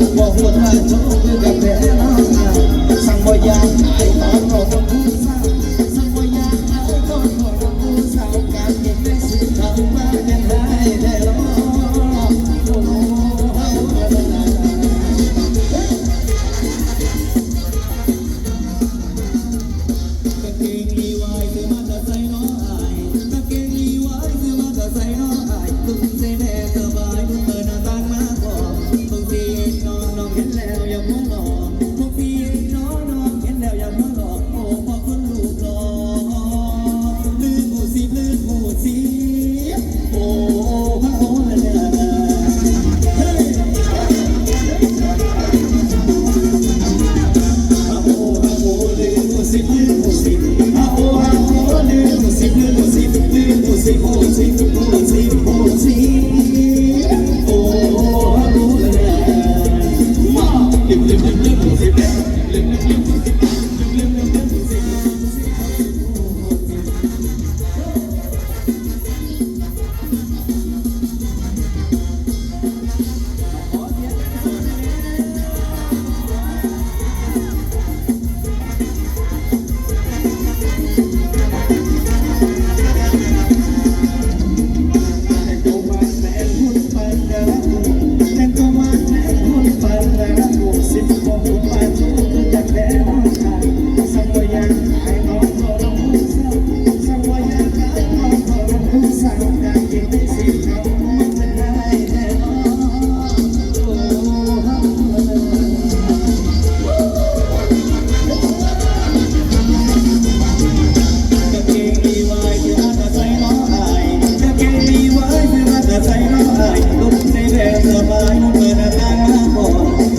สิบบอกหัวท่าชมเพื่อกัน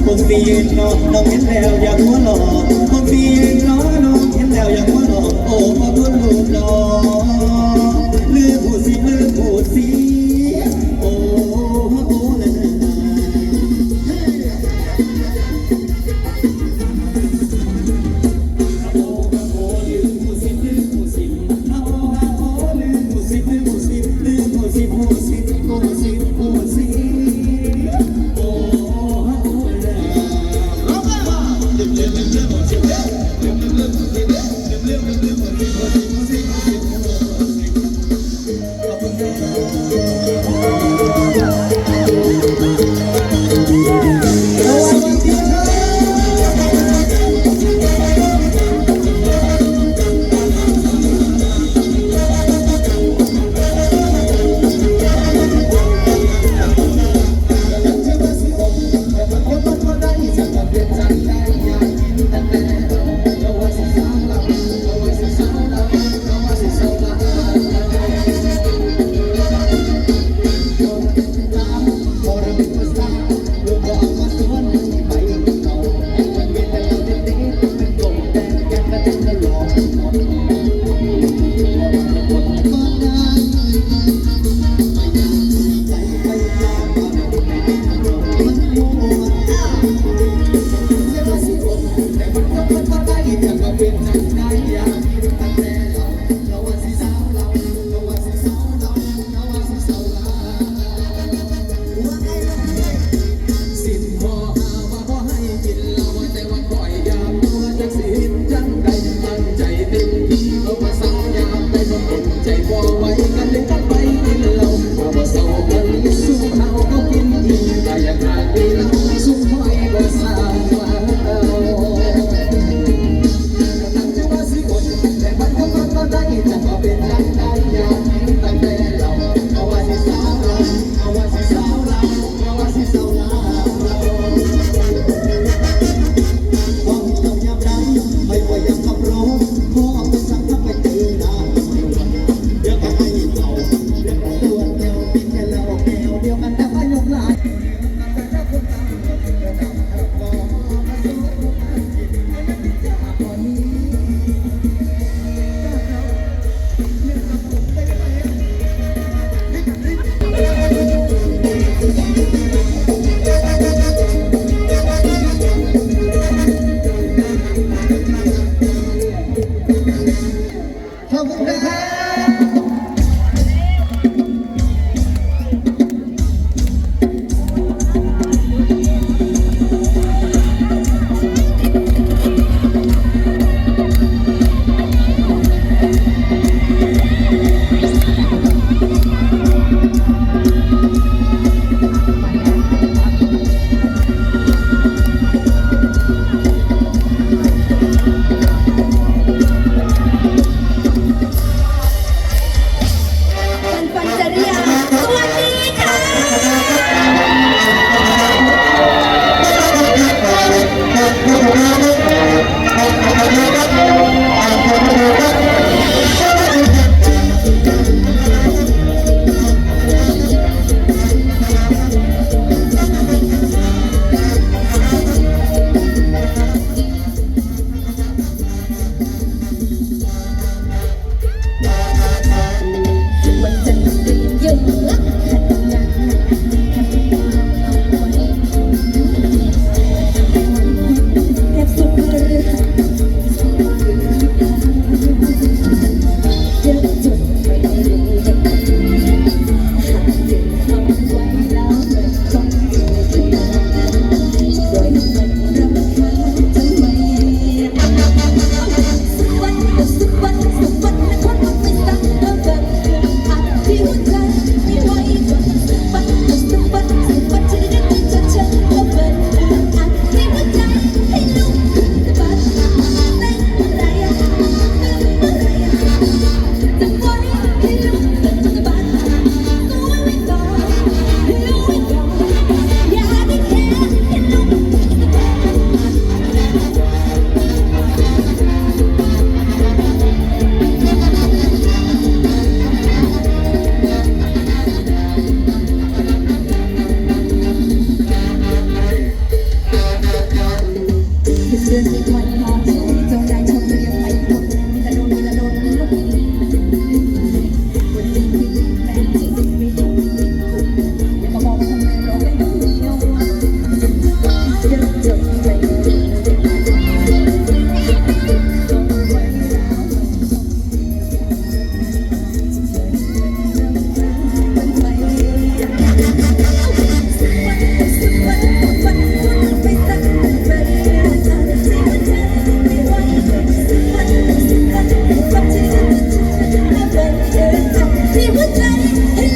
คนงฟียืนน้องน้องเห็นแล้วอยากหัวหลอกคนงฟียืนน้องน้องเห็นแล้วอยากหัวหลอกโอ้ขอบคุลูกน้อง ฉันก็รู้ว่า เดียวกันนะ life.